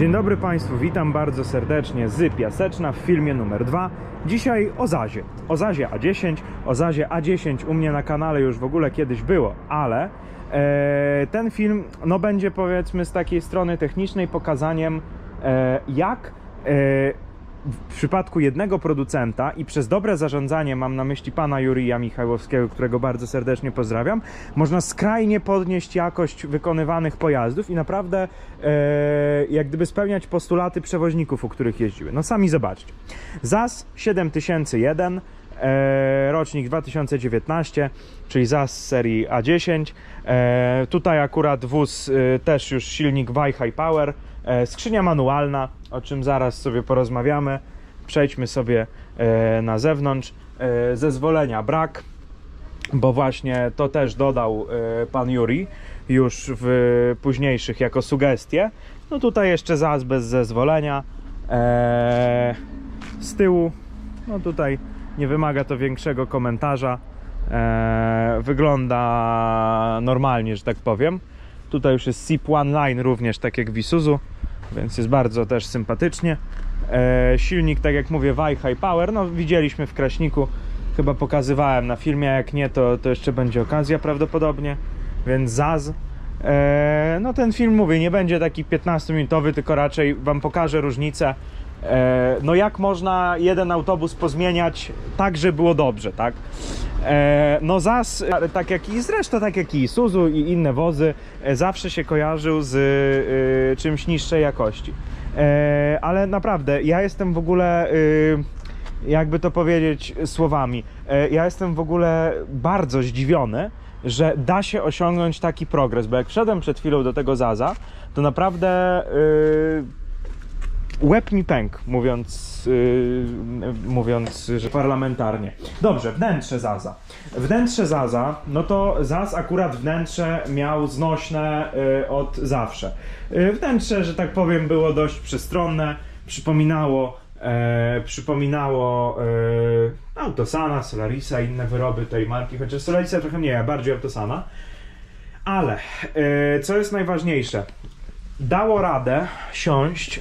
Dzień dobry Państwu, witam bardzo serdecznie z Piaseczna w filmie numer 2. Dzisiaj o Zazie, o Zazie A10, o Zazie A10 u mnie na kanale już w ogóle kiedyś było, ale e, ten film no, będzie powiedzmy z takiej strony technicznej pokazaniem e, jak e, w przypadku jednego producenta i przez dobre zarządzanie, mam na myśli pana Jurija Michałowskiego, którego bardzo serdecznie pozdrawiam, można skrajnie podnieść jakość wykonywanych pojazdów i naprawdę e, jak gdyby spełniać postulaty przewoźników, u których jeździły. No sami zobaczcie. ZAS 7001, e, rocznik 2019, czyli ZAS serii A10. E, tutaj akurat wóz e, też już silnik Wi-Hi Power, e, skrzynia manualna, o czym zaraz sobie porozmawiamy. Przejdźmy sobie e, na zewnątrz. E, zezwolenia brak, bo właśnie to też dodał e, pan Juri już w późniejszych jako sugestie. No tutaj jeszcze ZAS bez zezwolenia. E, z tyłu, no tutaj nie wymaga to większego komentarza. E, wygląda normalnie, że tak powiem. Tutaj już jest SIP One Line również, tak jak w Isuzu, więc jest bardzo też sympatycznie. E, silnik, tak jak mówię, Wi-Hi Power, no widzieliśmy w Kraśniku, chyba pokazywałem na filmie, jak nie, to, to jeszcze będzie okazja prawdopodobnie, więc ZAZ. E, no ten film, mówię, nie będzie taki 15-minutowy, tylko raczej Wam pokażę różnicę, no jak można jeden autobus pozmieniać tak, żeby było dobrze, tak? E, no ZAS, e, tak jak i zresztą tak jak i Isuzu i inne wozy, e, zawsze się kojarzył z e, czymś niższej jakości. E, ale naprawdę, ja jestem w ogóle, e, jakby to powiedzieć słowami, e, ja jestem w ogóle bardzo zdziwiony, że da się osiągnąć taki progres, bo jak wszedłem przed chwilą do tego Zaza, to naprawdę e, łeb mi pękł, mówiąc, yy, mówiąc, że parlamentarnie. Dobrze, wnętrze Zaza. Wnętrze Zaza, no to Zaz akurat wnętrze miał znośne yy, od zawsze. Yy, wnętrze, że tak powiem, było dość przestronne, przypominało, e, przypominało e, Autosana, Solarisa, inne wyroby tej marki, chociaż Solarisa trochę mniej, a bardziej Autosana. Ale, e, co jest najważniejsze, dało radę siąść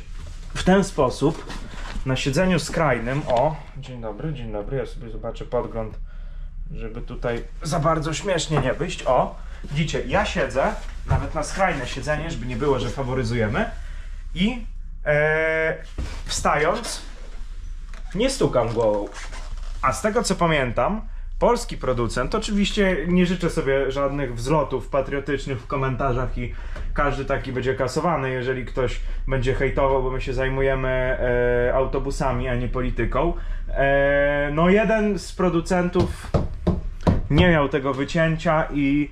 w ten sposób na siedzeniu skrajnym. O, dzień dobry, dzień dobry. Ja sobie zobaczę podgląd, żeby tutaj za bardzo śmiesznie nie wyjść. O, widzicie, ja siedzę nawet na skrajne siedzenie, żeby nie było, że faworyzujemy. I e, wstając, nie stukam głową. A z tego co pamiętam, polski producent, oczywiście nie życzę sobie żadnych wzlotów patriotycznych w komentarzach i każdy taki będzie kasowany, jeżeli ktoś będzie hejtował, bo my się zajmujemy e, autobusami, a nie polityką. E, no jeden z producentów nie miał tego wycięcia i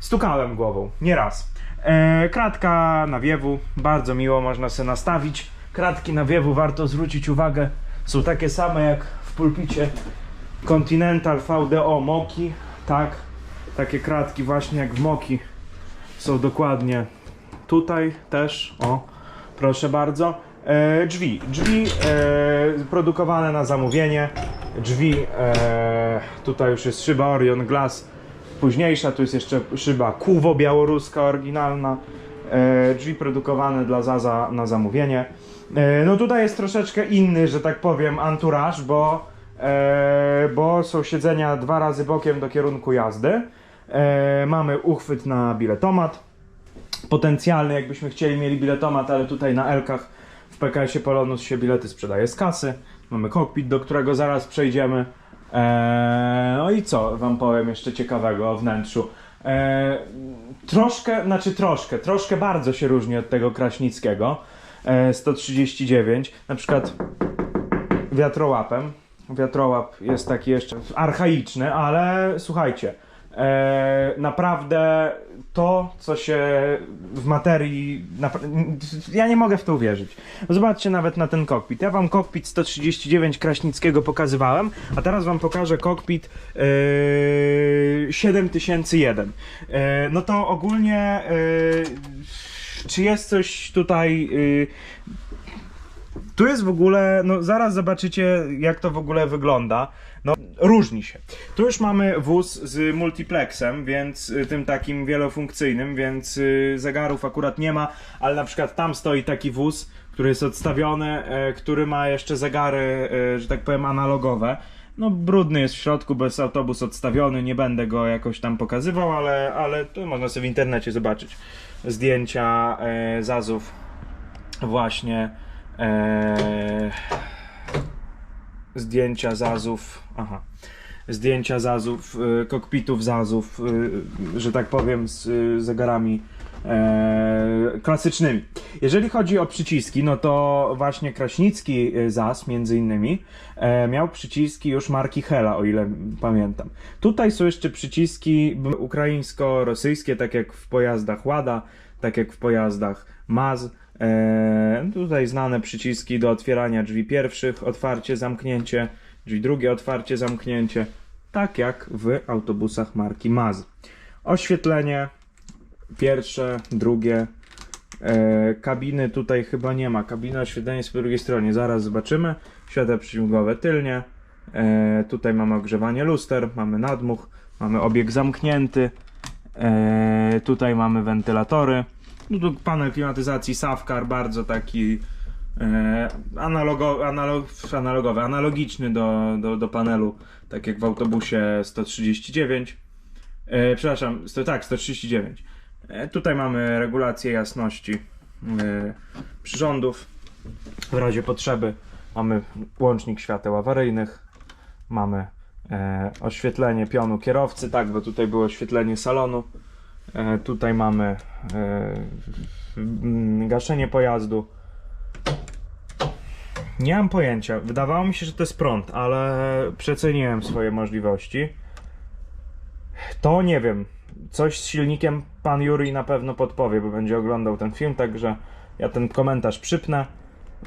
stukałem głową, nie raz. E, kratka nawiewu, bardzo miło można sobie nastawić. Kratki nawiewu, warto zwrócić uwagę, są takie same jak w pulpicie Continental VDO Moki, tak, takie kratki właśnie jak w Moki są dokładnie tutaj też, o, proszę bardzo. E, drzwi, drzwi e, produkowane na zamówienie, drzwi, e, tutaj już jest szyba Orion Glass, późniejsza, tu jest jeszcze szyba Kuwo białoruska oryginalna, e, drzwi produkowane dla Zaza na zamówienie. E, no tutaj jest troszeczkę inny, że tak powiem, anturaż, bo, bo są siedzenia dwa razy bokiem do kierunku jazdy. E, mamy uchwyt na biletomat. Potencjalny, jakbyśmy chcieli, mieli biletomat, ale tutaj na Elkach w PKS-ie Polonus się bilety sprzedaje z kasy. Mamy kokpit, do którego zaraz przejdziemy. E, no i co wam powiem jeszcze ciekawego o wnętrzu? E, troszkę, znaczy troszkę, troszkę bardzo się różni od tego kraśnickiego. E, 139, na przykład wiatrołapem. Wiatrołap jest taki jeszcze archaiczny, ale słuchajcie, e, naprawdę to, co się w materii. Ja nie mogę w to uwierzyć. Zobaczcie nawet na ten kokpit. Ja wam kokpit 139 Kraśnickiego pokazywałem, a teraz wam pokażę kokpit e, 7001. E, no to ogólnie. E, czy jest coś tutaj. Tu jest w ogóle, no zaraz zobaczycie jak to w ogóle wygląda. No różni się. Tu już mamy wóz z multiplexem, więc y, tym takim wielofunkcyjnym, więc y, zegarów akurat nie ma, ale na przykład tam stoi taki wóz, który jest odstawiony, e, który ma jeszcze zegary, e, że tak powiem, analogowe. No brudny jest w środku, bo jest autobus odstawiony, nie będę go jakoś tam pokazywał, ale, ale tu można sobie w internecie zobaczyć zdjęcia e, zazów właśnie e, zdjęcia zazów aha zdjęcia zazów, e, kokpitów zazów, e, że tak powiem z e, zegarami e, klasycznymi. Jeżeli chodzi o przyciski, no to właśnie Kraśnicki e, ZAS między innymi e, miał przyciski już marki Hela, o ile pamiętam. Tutaj są jeszcze przyciski ukraińsko-rosyjskie, tak jak w pojazdach Łada, tak jak w pojazdach MAZ. E, tutaj znane przyciski do otwierania drzwi pierwszych, otwarcie, zamknięcie, drzwi drugie, otwarcie, zamknięcie, tak jak w autobusach marki MAZ. Oświetlenie pierwsze, drugie, e, kabiny tutaj chyba nie ma, kabiny oświetlenia jest po drugiej stronie, zaraz zobaczymy, światła przeciwmgłowe tylnie, e, tutaj mamy ogrzewanie luster, mamy nadmuch, mamy obieg zamknięty, tutaj mamy wentylatory, no tu panel klimatyzacji Safkar, bardzo taki e, analogo, analog, analogowy, analogiczny do, do, do panelu, tak jak w autobusie 139. E, przepraszam, sto, tak, 139. E, tutaj mamy regulację jasności e, przyrządów. W razie potrzeby mamy łącznik świateł awaryjnych, mamy e, oświetlenie pionu kierowcy, tak, bo tutaj było oświetlenie salonu. E, tutaj mamy e, mm, gaszenie pojazdu. Nie mam pojęcia. Wydawało mi się, że to jest prąd, ale przeceniłem swoje możliwości. To nie wiem. Coś z silnikiem pan Juri na pewno podpowie, bo będzie oglądał ten film, także ja ten komentarz przypnę.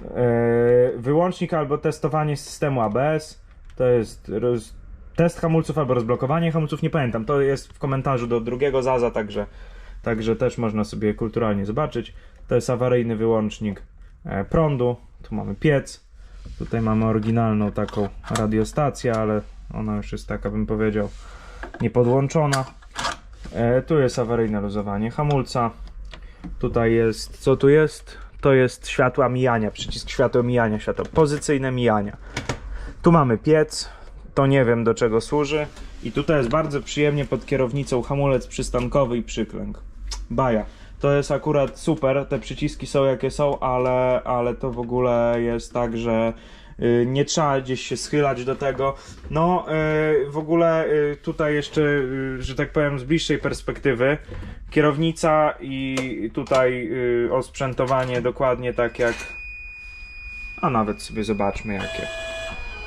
Yy, wyłącznik albo testowanie systemu ABS. To jest. Test hamulców albo rozblokowanie hamulców, nie pamiętam. To jest w komentarzu do drugiego Zaza, także, także też można sobie kulturalnie zobaczyć. To jest awaryjny wyłącznik e, prądu. Tu mamy piec. Tutaj mamy oryginalną taką radiostację, ale ona już jest taka, bym powiedział, niepodłączona. E, tu jest awaryjne luzowanie hamulca. Tutaj jest, co tu jest? To jest światła mijania, przycisk światła mijania, światło pozycyjne mijania. Tu mamy piec, to nie wiem do czego służy. I tutaj jest bardzo przyjemnie pod kierownicą hamulec przystankowy i przyklęk. Baja. To jest akurat super, te przyciski są jakie są, ale, ale to w ogóle jest tak, że y, nie trzeba gdzieś się schylać do tego. No, y, w ogóle y, tutaj jeszcze, że tak powiem, z bliższej perspektywy, kierownica i tutaj osprzętowanie dokładnie tak jak. A nawet sobie zobaczmy jakie.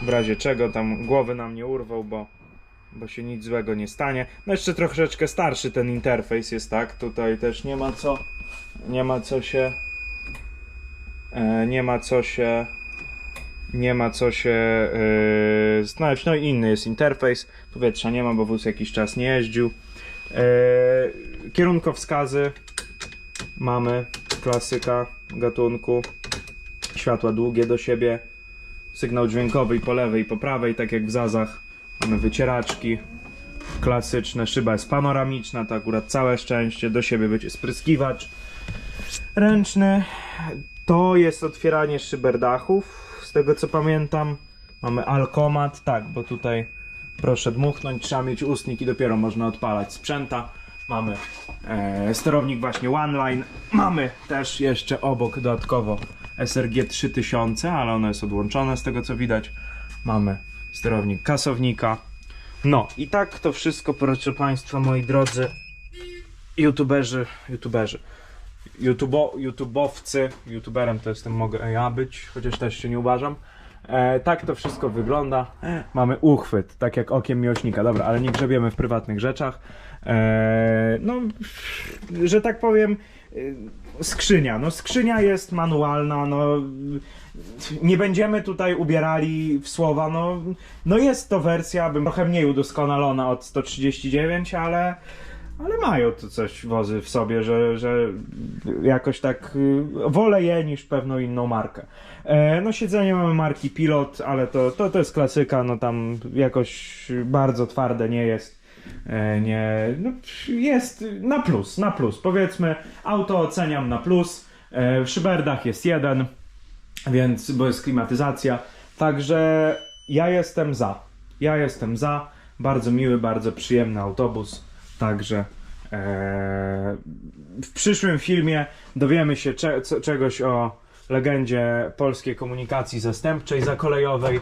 W razie czego tam głowy nam nie urwał, bo, bo się nic złego nie stanie. No jeszcze troszeczkę starszy ten interfejs jest, tak? Tutaj też nie ma co. Nie ma co się. E, nie ma co się. Nie ma co się yy, znaleźć. No i inny jest interfejs. Powietrza nie ma, bo wóz jakiś czas nie jeździł. E, kierunkowskazy mamy. Klasyka gatunku. Światła długie do siebie. Sygnał dźwiękowy i po lewej i po prawej, tak jak w Zazach. Mamy wycieraczki klasyczne. Szyba jest panoramiczna, to akurat całe szczęście. Do siebie będzie spryskiwacz ręczny. To jest otwieranie szyberdachów. Z tego co pamiętam, mamy alkomat. Tak, bo tutaj proszę dmuchnąć, trzeba mieć ustnik i dopiero można odpalać sprzęta. Mamy e, sterownik właśnie OneLine. Mamy też jeszcze obok dodatkowo SRG 3000, ale ono jest odłączone z tego co widać. Mamy sterownik kasownika. No i tak to wszystko, proszę Państwa, moi drodzy youtuberzy, youtuberzy, YouTubo, YouTubowcy, YouTuberem to jestem, mogę ja być, chociaż też się nie uważam. E, tak to wszystko wygląda. Mamy uchwyt, tak jak okiem miłośnika. Dobra, ale nie grzebiemy w prywatnych rzeczach. E, no, że tak powiem, y, skrzynia. No, skrzynia jest manualna, no. Nie będziemy tutaj ubierali w słowa, no, no jest to wersja, bym trochę mniej udoskonalona od 139, ale, ale mają to coś wozy w sobie, że, że jakoś tak y, wolę je niż pewną inną markę. E, no siedzenie mamy marki Pilot, ale to, to, to jest klasyka, no tam jakoś bardzo twarde nie jest. E, nie, no, jest na plus, na plus. Powiedzmy, auto oceniam na plus. E, w szyberdach jest jeden, więc, bo jest klimatyzacja. Także ja jestem za. Ja jestem za. Bardzo miły, bardzo przyjemny autobus. Także e, w przyszłym filmie dowiemy się cze, czegoś o legendzie polskiej komunikacji zastępczej zakolejowej.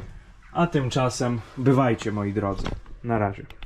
A tymczasem bywajcie moi drodzy. Na razie.